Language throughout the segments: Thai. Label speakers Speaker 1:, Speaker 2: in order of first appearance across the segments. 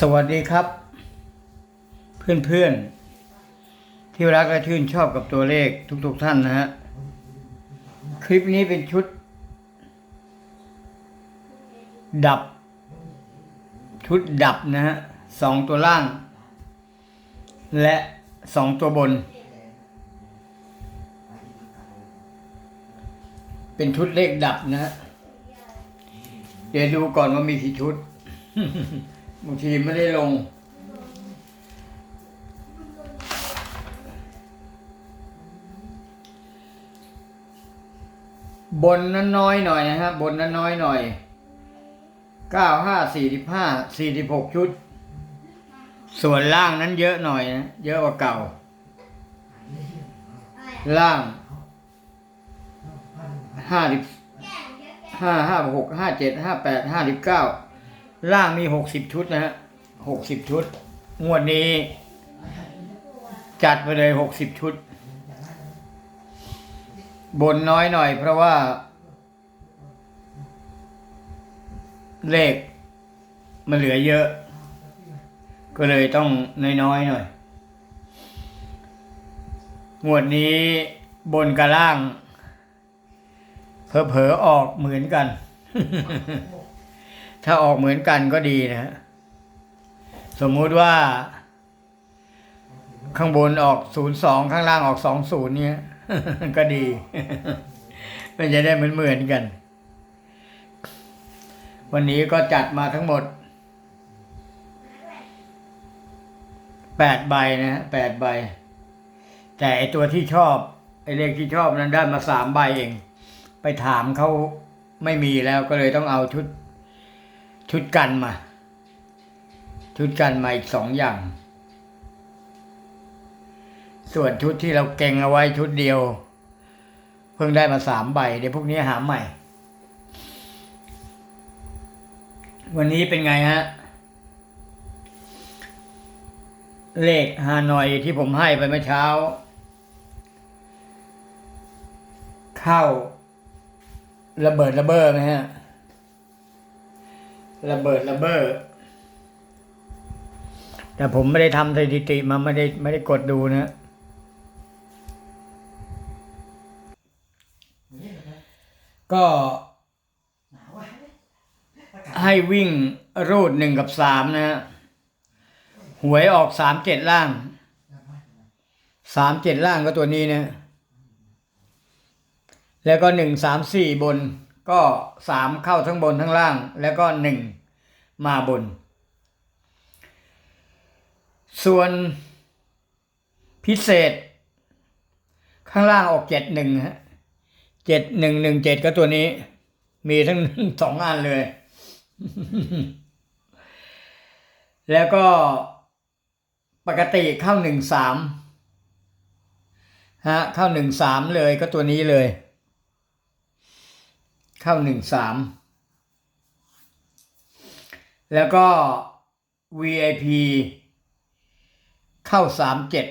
Speaker 1: สวัสดีครับ เพื่อนๆ ที่รักและชื่นชอบกับตัวเลขทุกๆท่านนะฮะ คลิปนี้เป็นชุด ดับ ชุดดับนะฮะสองตัวล่าง และสองตัวบน เป็นชุดเลขดับนะฮะ เดี๋ยวดูก่อนว่ามีกี่ชุด บางทีไม่ได้ลง บนนั้นน้อยหน่อยนะครับบนนั้นน้อยหน่อยเก้าห้าสี่สิบห้าสี่สิบหกชุด ส่วนล่างนั้นเยอะหน่อยนะเยอะกว่าเก่า ล่างห้าสิบห้าห้าหกห้าเจ็ดห้าแปดห้าสิบเก้า ล่างมีหกสิบชุดนะฮะหกสิบชุด งวดนี้ จัดไปเลยหกสิบชุด บนน้อยหน่อยเพราะว่า เลข มันเหลือเยอะ ก็เลยต้องน้อยๆหน่อย งวดนี้บนกับล่างเผลอๆออกเหมือนกัน ถ้าออกเหมือนกันก็ดีนะสมมุติว่า ข้างบนออกศูนย์สองข้างล่างออกสองศูนย์เนี่ยก็ดี มันจะได้เหมือนเหมือนกัน วันนี้ก็จัดมาทั้งหมดแปดใบนะฮะแปดใบ แต่ไอตัวที่ชอบไอเลขที่ชอบนั้นได้มาสามใบเอง ไปถามเขาไม่มีแล้วก็เลยต้องเอาชุด ชุดกันมา ชุดกันมาอีกสองอย่าง ส่วนชุดที่เราเก่งเอาไว้ชุดเดียว เพิ่งได้มาสามใบเดี๋ยวพวกนี้หาใหม่ วันนี้เป็นไงฮะ เลขฮานอยที่ผมให้ไปเมื่อเช้า เข้าระเบิดระเบ้อไหมฮะ ระเบิดระเบ้อแต่ผมไม่ได้ทำสถิติมาไม่ได้ไม่ได้กดดูนะก็ให้วิ่งรูดหนึ่งกับสามนะฮะหวยออกสามเจ็ดล่างสามเจ็ดล่างก็ตัวนี้นะ แล้วก็หนึ่งสามสี่บน ก็สามเข้าทั้งบนทั้งล่าง แล้วก็หนึ่งมาบน ส่วนพิเศษ ข้างล่างออกเจ็ดหนึ่งฮะเจ็ดหนึ่งหนึ่งเจ็ดก็ตัวนี้ มีทั้งสองอันเลย แล้วก็ปกติเข้าหนึ่งสามฮะเข้าหนึ่งสามเลยก็ตัวนี้เลย เข้าหนึ่งสามแล้วก็ VIP เข้าสามเจ็ด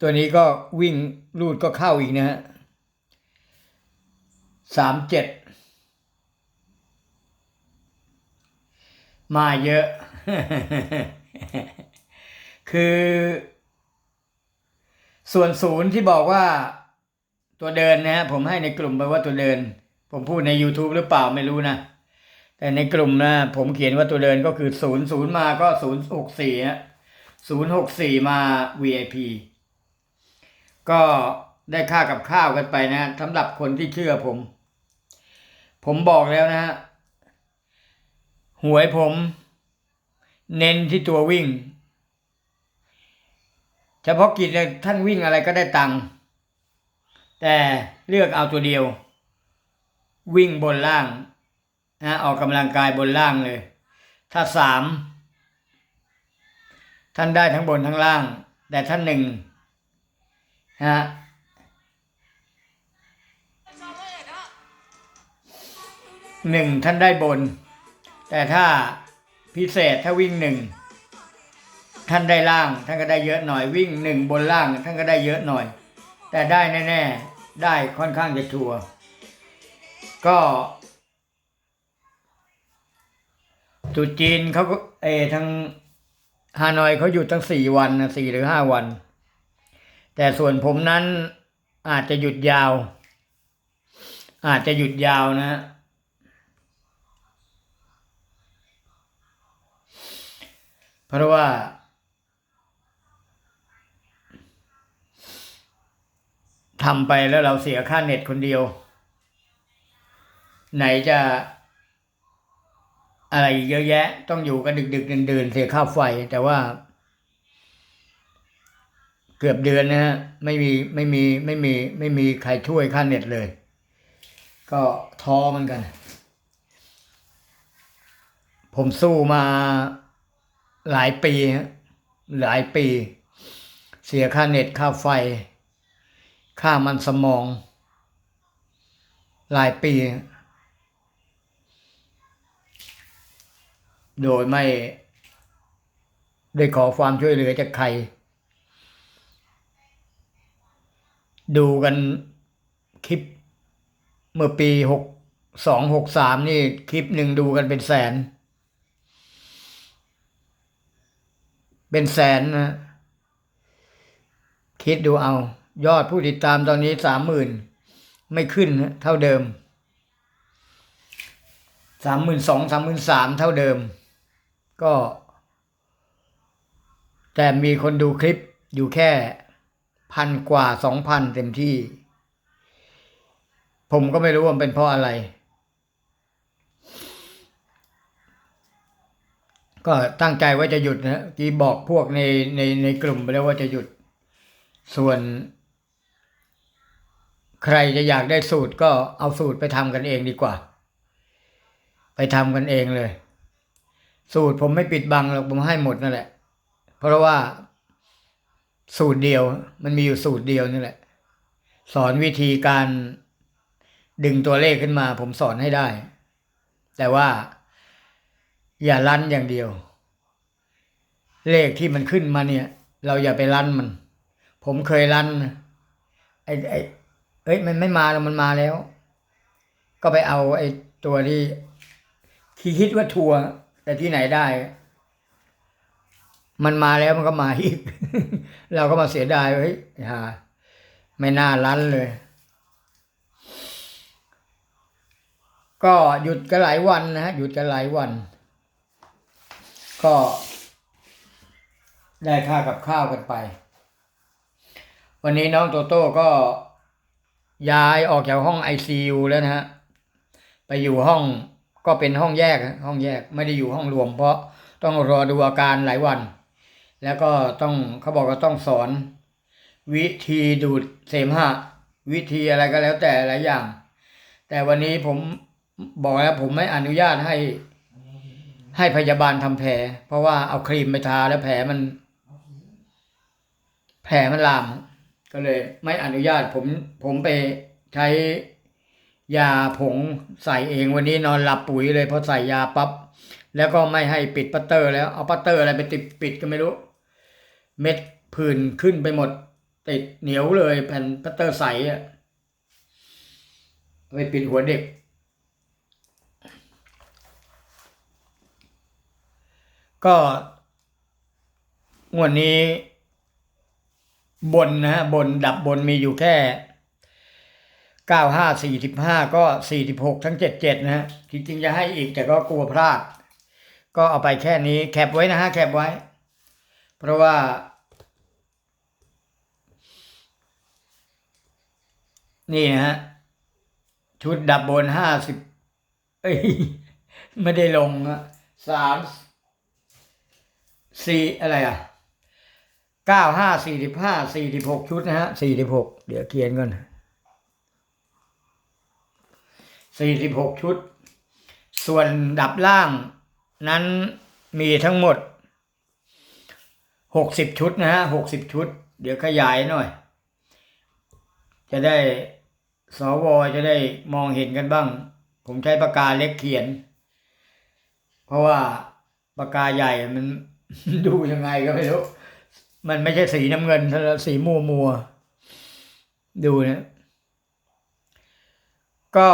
Speaker 1: ตัวนี้ก็วิ่งรูดก็เข้าอีกนะฮะสามเจ็ดมาเยอะ คือ ส่วนศูนย์ที่บอกว่าตัวเดินนะฮะผมให้ในกลุ่มไปว่าตัวเดิน ผมพูดใน YouTube หรือเปล่าไม่รู้นะ แต่ในกลุ่มนะ ผมเขียนว่าตัวเดินก็คือศูนย์ศูนย์มาก็ศูนย์หกสี่ฮะศูนย์หกสี่มา VIP ก็ได้ค่ากับข้าวกันไปนะสำหรับคนที่เชื่อผม ผมบอกแล้วนะฮะหวยผม เน้นที่ตัววิ่ง เฉพาะกิจเนี่ยท่านวิ่งอะไรก็ได้ตังค์แต่เลือกเอาตัวเดียว วิ่งบนล่างนะออกกำลังกายบนล่างเลย ถ้าสามท่านได้ทั้งบนทั้งล่าง แต่ท่านหนึ่งฮะหนึ่งท่านได้บน แต่ถ้าพิเศษถ้าวิ่งหนึ่งท่านได้ล่าง ท่านก็ได้เยอะหน่อยวิ่งหนึ่งบนล่าง ท่านก็ได้เยอะหน่อย แต่ได้แน่ ๆ ได้ค่อนข้างจะชัวร์ ก็ตรุษจีนเขาก็เออทางฮานอยเขาหยุดตั้งสี่วันนะสี่หรือห้าวัน แต่ส่วนผมนั้นอาจจะหยุดยาว อาจจะหยุดยาวนะเพราะว่า ทำไปแล้วเราเสียค่าเน็ตคนเดียว ไหนจะ อะไรเยอะแยะ ต้องอยู่กันดึกดึกๆดื่นเสียค่าไฟ แต่ว่า เกือบเดือนนะฮะไม่มีไม่มีไม่มีไม่มีใครช่วยค่าเน็ตเลย ก็ท้อเหมือนกัน ผมสู้มาหลายปีหลายปี เสียค่าเน็ตค่าไฟ ค่ามันสมอง หลายปี โดยไม่ได้ขอความช่วยเหลือจากใคร ดูกันคลิปเมื่อปีหกสองหกสามนี่คลิปหนึ่งดูกันเป็นแสน เป็นแสนนะ คิดดูเอา ยอดผู้ติดตามตอนนี้สามหมื่นไม่ขึ้นนะเท่าเดิมสามหมื่นสองสามหมื่นสามเท่าเดิม ก็ แต่มีคนดูคลิปอยู่แค่พันกว่าสองพันเต็มที่ ผมก็ไม่รู้ว่าเป็นเพราะอะไร ก็ตั้งใจว่าจะหยุดนะกีบอกพวกในในในกลุ่มไปแล้วว่าจะหยุด ส่วน ใครจะอยากได้สูตรก็เอาสูตรไปทำกันเองดีกว่า ไปทำกันเองเลย สูตรผมไม่ปิดบังหรอกผมให้หมดนั่นแหละ เพราะว่าสูตรเดียว มันมีอยู่สูตรเดียวนี่แหละ สอนวิธีการดึงตัวเลขขึ้นมา ผมสอนให้ได้ แต่ว่า อย่าลั่นอย่างเดียว เลขที่มันขึ้นมาเนี่ย เราอย่าไปลั่นมัน ผมเคยลั่นไอ้ไอ้เอ้ยมันไม่มาแล้วมันมาแล้ว ก็ไปเอาไอ้ตัวที่ที่คิดว่าทัวร์ แต่ที่ไหนได้ มันมาแล้วมันก็มาอีก เราก็มาเสียดายเฮ้ยฮ่าไม่น่ารั้นเลย ก็หยุดกันหลายวันนะฮะหยุดกันหลายวัน ก็ได้ค่ากับข้าวกันไป วันนี้น้องโตโต้ก็ย้ายออกจากห้องไอซียูแล้วนะฮะ ไปอยู่ห้อง ก็เป็นห้องแยกห้องแยกไม่ได้อยู่ห้องรวม เพราะต้องรอดูอาการหลายวัน แล้วก็ต้องเขาบอกว่าต้องสอน วิธีดูดเสมหะวิธีอะไรก็แล้วแต่หลายอย่าง แต่วันนี้ผมบอกแล้วผมไม่อนุญาตให้ ให้พยาบาลทำแผล เพราะว่าเอาครีมไปทาแล้วแผลมัน แผลมันลาม ก็เลย ไม่อนุญาตผมผมไปใช้ ยาผงใส่เองวันนี้นอนหลับปุ๋ยเลยพอใส่ยาปับ๊บแล้วก็ไม่ให้ปิดปัตเตอร์ แล้วเอาปัตเตอร์อะไรไปติดปิดก็ไม่รู้ เม็ดผื่นขึ้นไปหมด ติดเหนียวเลยแผ่นปัตเตอร์ใสอะไปปิดหัวเด็ก ก็งวดนี้บนนะฮะบนดับบนมีอยู่แค่ เก้าห้าสี่สิบห้าก็สี่สิบหกทั้งเจ็ดเจ็ดนะฮะจริงๆจะให้อีกแต่ก็กลัวพลาด ก็เอาไปแค่นี้แคปไว้นะฮะแคปไว้ เพราะว่า นี่นะฮะ ชุดดับบนห้าสิบเอ้ย ไม่ได้ลงสามสี่อะไรอะเก้าห้าสี่สิบห้าสี่สิบหกชุดนะฮะสี่สิบหกเดี๋ยวเขียนก่อน สี่สิบหกชุด ส่วนดับล่างนั้นมีทั้งหมดหกสิบชุดนะฮะหกสิบชุด เดี๋ยวขยายหน่อย จะได้สวจะได้มองเห็นกันบ้าง ผมใช้ปากกาเล็กเขียน เพราะว่าปากกาใหญ่มันดูยังไงก็ไม่รู้ มันไม่ใช่สีน้ำเงินแต่สีมัวมัว ดูนะก็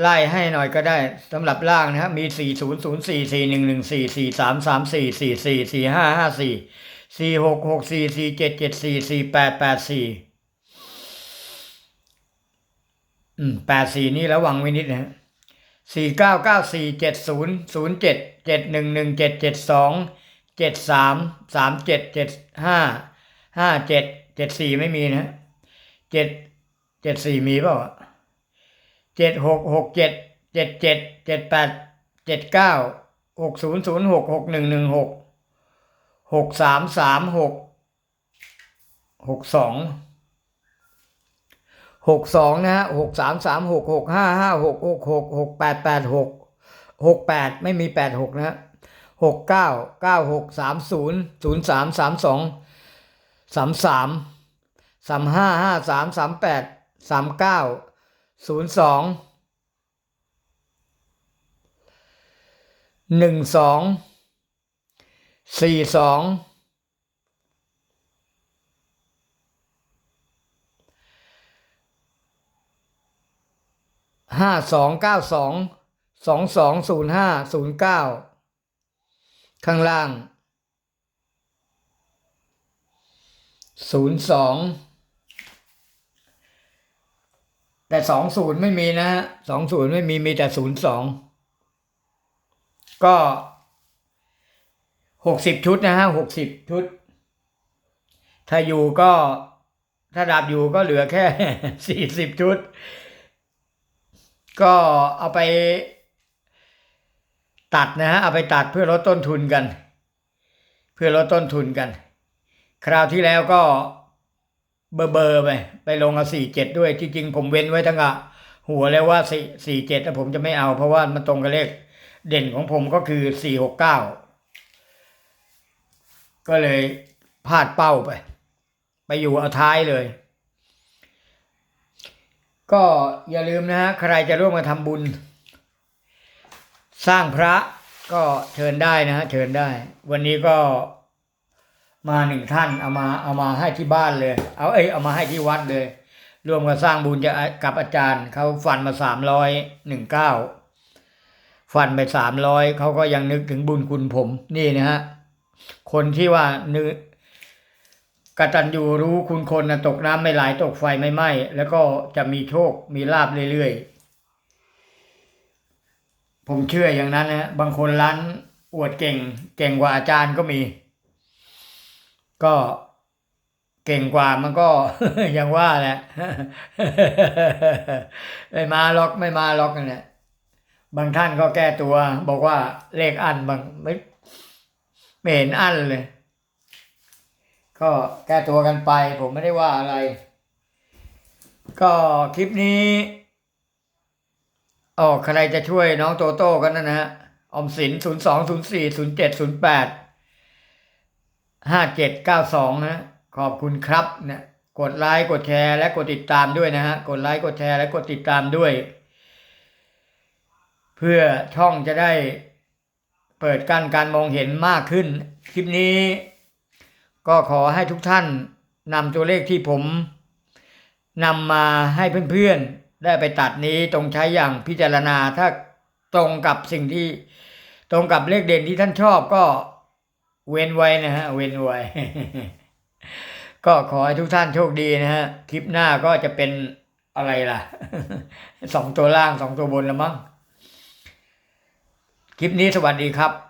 Speaker 1: ไล่ให้หน่อยก็ได้สำหรับล่างนะครับมี 4 0 0 4 4 1 1 4 4 3 3 4 4 4 4 5 5 4 4 6 6 4 4 7 7 4 4 8 8 4อืม8 4 นี่ระวังไว้นิดนะ4 9 9 4 7 0 0 7 7 1 1 7 7 2 7 3 3 7 7 5 5 7 7 4 ไม่มีนะ7 7 4 มีเปล่า เจ็ดหกหกเจ็ดเจ็ดเจ็ดเจ็ดแปดเจ็ดเก้าหกศูนย์ศูนย์หกหกหนึ่งหนึ่งหกหกสามสามหกหกสองหกสองนะฮะหกสามสามหกหกห้าห้าหกหกหกหกแปดแปดหกหกแปดไม่มีแปดหกนะฮะหกเก้าเก้าหกสามศูนย์ศูนย์สามสามสองสามสามสามห้าห้าสามสามแปดสามเก้า ศูนย์สองหนึ่งสองสี่สองห้าสองเก้าสองสองสองศูนย์ห้าศูนย์เก้าข้างล่างศูนย์สอง แต่สองศูนย์ไม่มีนะฮะสองศูนย์ไม่มีมีแต่ศูนย์สองก็หกสิบชุดนะฮะหกสิบชุด ถ้าอยู่ก็ถ้าดับอยู่ก็เหลือแค่สี่สิบชุด ก็เอาไปตัดนะฮะเอาไปตัดเพื่อลดต้นทุนกัน เพื่อลดต้นทุนกัน คราวที่แล้วก็ เบอร์เบอร์ไปไปลงเอาสี่เจ็ดด้วยที่จริงผมเว้นไว้ทั้งอะหัวแล้วว่าสี่สี่เจ็ดแต่ผมจะไม่เอาเพราะว่ามันตรงกับเลขเด่นของผมก็คือสี่หกเก้าก็เลยพลาดเป้าไป ไปอยู่เอาท้ายเลย ก็อย่าลืมนะฮะใครจะร่วมมาทำบุญ สร้างพระก็เชิญได้นะฮะเชิญได้ วันนี้ก็ มาหนึ่งท่านเอามาเอามาให้ที่บ้านเลย เอาเอ้ยเอามาให้ที่วัดเลย รวมกับสร้างบุญจะกับอาจารย์เขาฟันมาสามร้อยหนึ่งเก้าฟันไปสามร้อยเขาก็ยังนึกถึงบุญคุณผมนี่นะฮะคนที่ว่านึกกตัญญูรู้คุณคนนะตกน้ำไม่ไหลตกไฟไม่ไหม้แล้วก็จะมีโชคมีลาบเรื่อยๆ ผมเชื่ออย่างนั้นนะบางคนร้านอวดเก่ง เก่งกว่าอาจารย์ก็มี ก็เก่งกว่ามันก็ยังว่าแหละไม่มาล็อกไม่มาล็อกนี่ยบางท่านก็แก้ตัว บอกว่าเลขอันบางไม่ไม่เห็นอันเลย ก็แก้ตัวกันไป ผมไม่ได้ว่าอะไร ก็คลิปนี้อ๋อใครจะช่วยน้องโตโต้กันนะฮะอมสิน 0 2 0 4 0 7 0 8 ห้าเจ็ดเก้าสองนะขอบคุณครับเนี่ยกดไลค์กดแชร์และกดติดตามด้วยนะฮะกดไลค์กดแชร์และกดติดตามด้วย เพื่อช่องจะได้เปิดกั้นการมองเห็นมากขึ้น คลิปนี้ ก็ขอให้ทุกท่านนำตัวเลขที่ผมนำมาให้เพื่อนๆ ได้ไปตัดนี้ตรงใช้อย่างพิจารณาถ้าตรงกับสิ่งที่ตรงกับเลขเด่นที่ท่านชอบก็ เว้นไว้นะฮะ เว้นไว้ ก็ขอให้ทุกท่านโชคดีนะฮะ คลิปหน้าก็จะเป็นอะไรล่ะ สองตัวล่างสองตัวบนละมั้ง คลิปนี้สวัสดีครับ